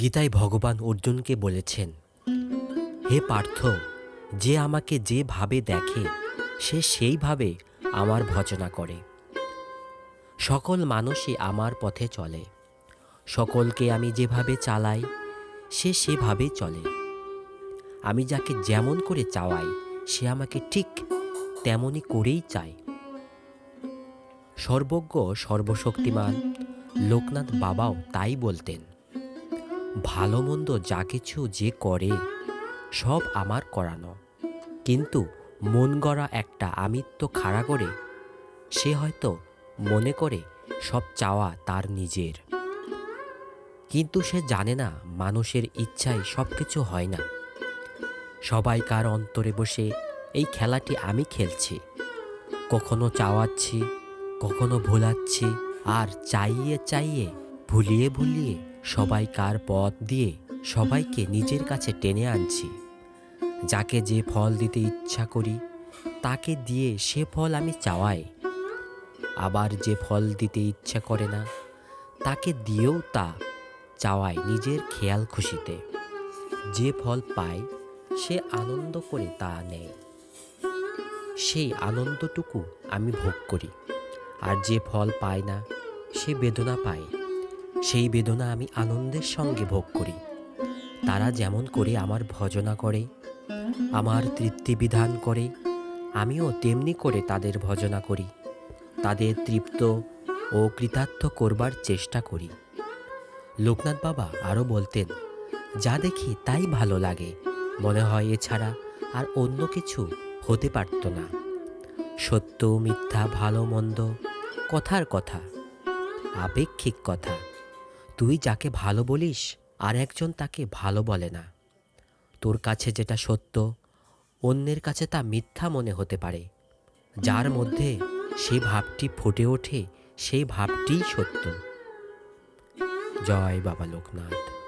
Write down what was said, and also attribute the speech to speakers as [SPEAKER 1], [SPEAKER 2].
[SPEAKER 1] গীতায় ভগবান অর্জুনকে বলেছেন, হে পার্থ, যে আমাকে যেভাবে দেখে, সে সেইভাবে আমার ভজনা করে। সকল মানুষই আমার পথে চলে। সকলকে আমি যেভাবে চালাই, সে সেভাবে চলে। আমি যাকে যেমন করে চাওয়াই, সে আমাকে ঠিক তেমনই করেই চায়। সর্বজ্ঞ, সর্বশক্তিমান লোকনাথ বাবাও তাই বলতেন। ভালো মন্দ যা কিছু যে করে, সব আমার করানো। কিন্তু মন গড়া একটা আমিত্ব খাড়া করে, সে হয়তো মনে করে সব চাওয়া তার নিজের। কিন্তু সে জানে না মানুষের ইচ্ছায় সব কিছু হয় না। সবাই কার অন্তরে বসে এই খেলাটি আমি খেলছি। কখনো চাওয়াচ্ছি, কখনো ভোলাচ্ছি, আর চাইয়ে চাইয়ে, ভুলিয়ে ভুলিয়ে সবাই কার পথ দিয়ে সবাইকে নিজের কাছে টেনে আনছি। যাকে যে ফল দিতে ইচ্ছা করি, তাকে দিয়ে সে ফল আমি চাওয়াই। আবার যে ফল দিতে ইচ্ছা করে না, তাকে দিয়েও তা চাওয়াই নিজের খেয়াল খুশিতে। যে ফল পায়, সে আনন্দ করে তা নেয়। সেই আনন্দটুকু আমি ভোগ করি। আর যে ফল পায় না, সে বেদনা পায়। সেই বেদনা আমি আনন্দের সঙ্গে ভোগ করি। তারা যেমন করে আমার ভজনা করে, আমার তৃপ্তি বিধান করে, আমিও তেমনি করে তাদের ভজনা করি, তাদের তৃপ্ত ও কৃতার্থ করবার চেষ্টা করি। লোকনাথ বাবা আরও বলতেন, যা দেখি তাই ভালো লাগে, মনে হয় এছাড়া আর অন্য কিছু হতে পারত না। সত্য, মিথ্যা, ভালো, মন্দ, কথার কথা, আপেক্ষিক কথা তুই যাকে ভালো বলিস, আর একজন তাকে ভালো বলে না। তোর কাছে যেটা সত্য, অন্যের কাছে তা মিথ্যা মনে হতে পারে। যার মধ্যে সেই ভাবটি ফুটে ওঠে, সেই ভাবটিই সত্য। জয় বাবা লোকনাথ।